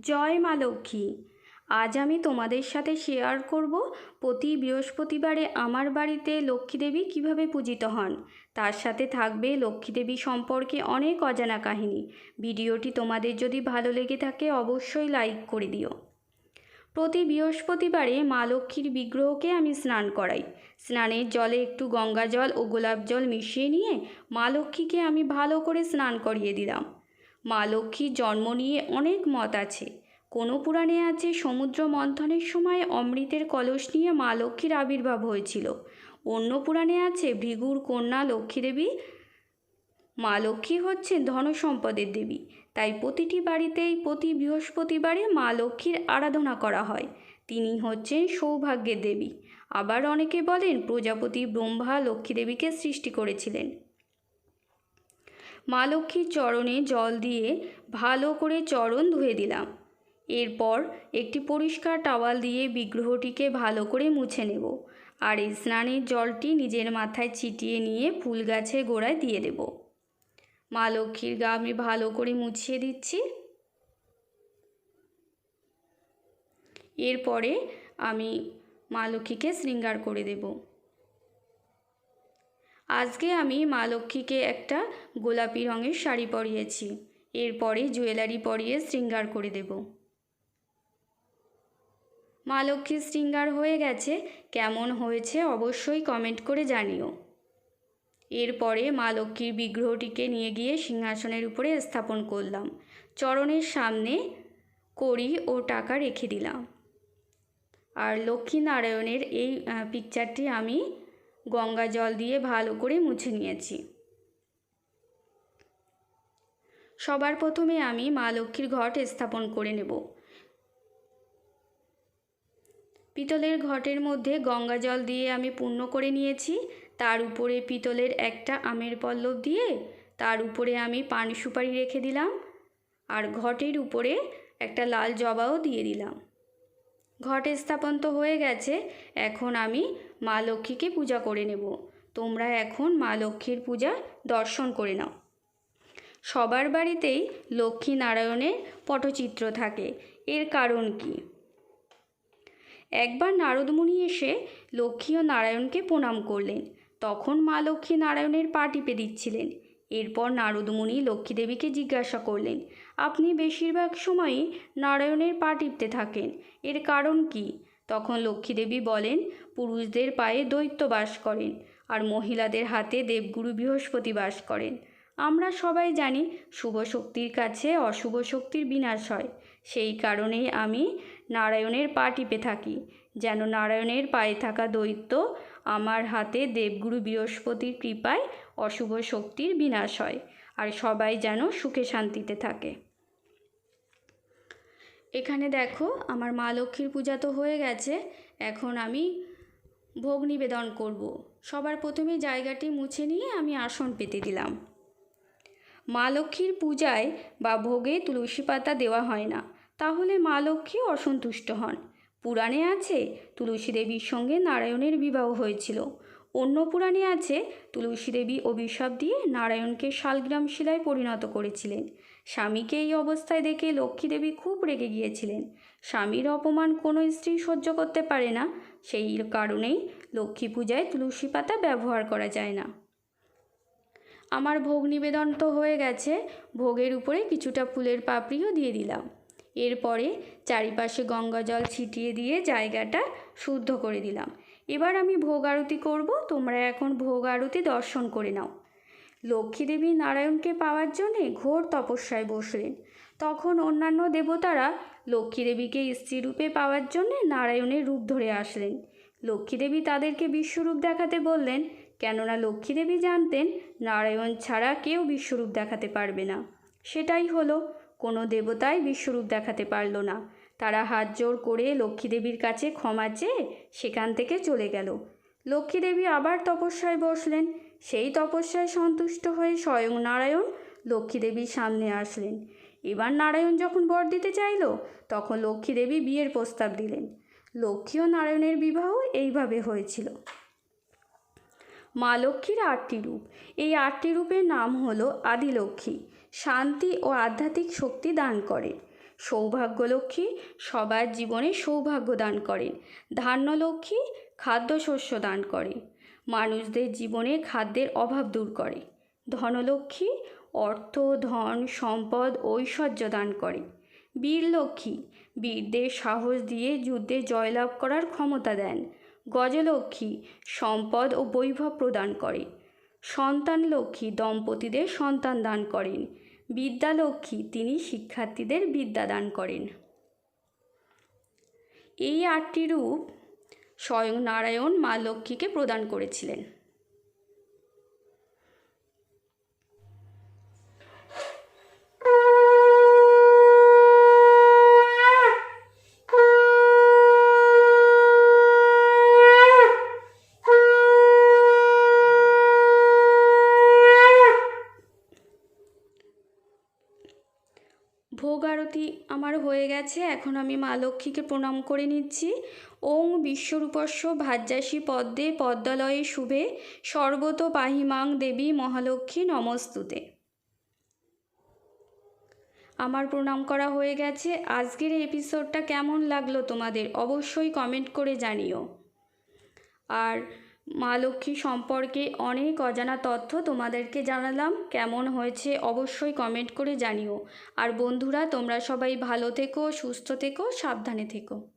জয় মা লক্ষ্মী। আজ আমি তোমাদের সাথে শেয়ার করব প্রতি বৃহস্পতিবারে আমার বাড়িতে লক্ষ্মী দেবী কীভাবে পূজিত হন। তার সাথে থাকবে লক্ষ্মী দেবী সম্পর্কে অনেক অজানা কাহিনী। ভিডিওটি তোমাদের যদি ভালো লেগে থাকে অবশ্যই লাইক করে দিও। প্রতি বৃহস্পতিবারে মা লক্ষ্মীর বিগ্রহকে আমি স্নান করাই। স্নানের জলে একটু গঙ্গা জল ও গোলাপ জল মিশিয়ে নিয়ে মা লক্ষ্মীকে আমি ভালো করে স্নান করিয়ে দিলাম। মা লক্ষ্মীর জন্ম নিয়ে অনেক মত আছে। কোনো পুরাণে আছে সমুদ্র মন্থনের সময় অমৃতের কলস নিয়ে মা লক্ষ্মীর আবির্ভাব হয়েছিল। অন্য পুরাণে আছে ভৃগুর কন্যা লক্ষ্মী দেবী, মা লক্ষ্মী হচ্ছেন ধনসম্পদের দেবী। তাই প্রতিটি বাড়িতেই প্রতি বৃহস্পতিবারে মা লক্ষ্মীর আরাধনা করা হয়। তিনি হচ্ছেন সৌভাগ্যের দেবী। আবার অনেকে বলেন প্রজাপতি ব্রহ্মা লক্ষ্মী দেবীকে সৃষ্টি করেছিলেন। মা লক্ষ্মীর চরণে জল দিয়ে ভালো করে চরণ ধুয়ে দিলাম। এরপর একটি পরিষ্কার টাওয়াল দিয়ে বিগ্রহটিকে ভালো করে মুছে নেব আর এই স্নানের জলটি নিজের মাথায় ছিটিয়ে নিয়ে ফুল গাছের গোড়ায় দিয়ে দেব। মা লক্ষ্মীর গা আমি ভালো করে মুছিয়ে দিচ্ছি। এরপরে আমি মা লক্ষ্মীকে শৃঙ্গার করে দেব। আজকে আমি মা লক্ষ্মীকে একটা গোলাপি রঙের শাড়ি পরিয়েছি। এরপরে জুয়েলারি পরিয়ে শৃঙ্গার করে দেব। মা লক্ষ্মীর শৃঙ্গার হয়ে গেছে। কেমন হয়েছে অবশ্যই কমেন্ট করে জানিও। এরপরে মা লক্ষ্মীর বিগ্রহটিকে নিয়ে গিয়ে সিংহাসনের উপরে স্থাপন করলাম। চরণের সামনে কড়ি ও টাকা রেখে দিলাম। আর লক্ষ্মী নারায়ণের এই পিকচারটি আমি গঙ্গা জল দিয়ে ভালো করে মুছে নিয়েছি। সবার প্রথমে আমি মা লক্ষ্মীর ঘট স্থাপন করে নেব। পিতলের ঘটের মধ্যে গঙ্গা জল দিয়ে আমি পূর্ণ করে নিয়েছি। তার উপরে পিতলের একটা আমের পল্লব দিয়ে তার উপরে আমি পান সুপারি রেখে দিলাম। আর ঘটের উপরে একটা লাল জবাও দিয়ে দিলাম। ঘট স্থাপন তো হয়ে গেছে, এখন আমি মা লক্ষ্মীকে পূজা করে নেব। তোমরা এখন মা লক্ষ্মীর পূজা দর্শন করে নাও। সবার বাড়িতেই লক্ষ্মী নারায়ণের পটচিত্র থাকে। এর কারণ কি? একবার নারদমুনি এসে লক্ষ্মী ও নারায়ণকে প্রণাম করলেন। তখন মা লক্ষ্মী নারায়ণের পা টিপে দিচ্ছিলেন। এরপর নারদমুনি লক্ষ্মী দেবীকে জিজ্ঞাসা করলেন, আপনি বেশিরভাগ সময়ই নারায়ণের পা টিপতে থাকেন, এর কারণ কি? তখন লক্ষ্মীদেবী বলেন, পুরুষদের পায়ে দৈত্য বাস করেন আর মহিলাদের হাতে দেবগুরু বৃহস্পতি বাস করেন। আমরা সবাই জানি শুভ শক্তির কাছে অশুভ শক্তির বিনাশ হয়। সেই কারণেই আমি নারায়ণের পা টিপে থাকি। যেন নারায়ণের পায়ে থাকা দৈত্য আমার হাতে দেবগুরু বৃহস্পতির কৃপায় অশুভ শক্তির বিনাশ হয়, আর সবাই যেন সুখে শান্তিতে থাকে। এখানে দেখো, আমার মা লক্ষ্মীর পূজা তো হয়ে গেছে, এখন আমি ভোগ নিবেদন করব। সবার প্রথমে জায়গাটি মুছে নিয়ে আমি আসন পেতে দিলাম। মা লক্ষ্মীর পূজায় বা ভোগে তুলসী পাতা দেওয়া হয় না, তাহলে মা লক্ষ্মী অসন্তুষ্ট হন। পুরাণে আছে, তুলসী দেবীর সঙ্গে নারায়ণের বিবাহ হয়েছিল। অন্য পুরাণে আছে, তুলসী দেবী অভিশাপ দিয়ে নারায়ণকে শালগ্রাম শিলায় পরিণত করেছিলেন। স্বামীকে এই অবস্থায় দেখে লক্ষ্মী দেবী খুব রেগে গিয়েছিলেন। স্বামীর অপমান কোনো স্ত্রী সহ্য করতে পারে না, সেই কারণেই লক্ষ্মী পূজায় তুলসী পাতা ব্যবহার করা যায় না। আমার ভোগ নিবেদন তো হয়ে গেছে, ভোগের উপরে কিছুটা ফুলের পাপড়িও দিয়ে দিলাম। এরপরে চারিপাশে গঙ্গা জল ছিটিয়ে দিয়ে জায়গাটা শুদ্ধ করে দিলাম। এবার আমি ভোগ আরতি করব, তোমরা এখন ভোগ আরতি দর্শন করে নাও। লক্ষ্মীদেবী নারায়ণকে পাওয়ার জন্যে ঘোর তপস্যায় বসলেন। তখন অন্যান্য দেবতারা লক্ষ্মীদেবীকে স্ত্রীরূপে পাওয়ার জন্যে নারায়ণের রূপ ধরে আসলেন। লক্ষ্মীদেবী তাদেরকে বিশ্বরূপ দেখাতে বললেন, কেননা লক্ষ্মীদেবী জানতেন নারায়ণ ছাড়া কেউ বিশ্বরূপ দেখাতে পারবে না। সেটাই হলো কোনো দেবতাই বিশ্বরূপ দেখাতে পারল না। তারা হাত জোর করে লক্ষ্মীদেবীর কাছে ক্ষমা চেয়ে সেখান থেকে চলে গেল। লক্ষ্মীদেবী আবার তপস্যায় বসলেন। সেই তপস্যায় সন্তুষ্ট হয়ে স্বয়ং নারায়ণ লক্ষ্মীদেবীর সামনে আসলেন। এবার নারায়ণ যখন বর দিতে চাইল, তখন লক্ষ্মীদেবী বিয়ের প্রস্তাব দিলেন। লক্ষ্মী ও নারায়ণের বিবাহ এইভাবে হয়েছিল। মা লক্ষ্মীর আটটি রূপ। এই আটটি রূপের নাম হলো আদিলক্ষ্মী। শান্তি ও আধ্যাত্মিক শক্তি দান করে। সৌভাগ্যলক্ষ্মী সবার জীবনে সৌভাগ্য দান করেন। ধান্যলক্ষ্মী খাদ্যশস্য দান করে। মানুষদের জীবনে খাদ্যের অভাব দূর করে। ধনলক্ষ্মী অর্থ, ধন, সম্পদ, ঐশ্বর্য দান করে। বীরলক্ষ্মী বীরদের সাহস দিয়ে যুদ্ধে জয়লাভ করার ক্ষমতা দেন। গজলক্ষ্মী সম্পদ ও বৈভব প্রদান করে। সন্তান লক্ষ্মী দম্পতিদের সন্তান দান করেন। বিদ্যালক্ষ্মী তিনি শিক্ষার্থীদের বিদ্যা দান করেন। এই আটটি রূপ স্বয়ং নারায়ণ মা লক্ষ্মীকে প্রদান করেছিলেন। ভোগ আরতি আমার হয়ে গেছে, এখন আমি মা লক্ষ্মীকে প্রণাম করে নিচ্ছি। ওং বিশ্বরূপস্য ভাজ্যাসী পদ্মে পদ্মালয়ে শুভে, সর্বত পাহিমাং দেবী মহালক্ষ্মী নমস্তুতে। আমার প্রণাম করা হয়ে গেছে। আজকের এপিসোডটা কেমন লাগল তোমাদের? অবশ্যই কমেন্ট করে জানিও। আর মা লক্ষ্মী সম্পর্কে অনেক অজানা তথ্য তোমাদেরকে জানালাম। কেমন হয়েছে অবশ্যই কমেন্ট করে জানিও। আর বন্ধুরা, তোমরা সবাই ভালো থেকো, সুস্থ থেকো, সাবধানে থেকো।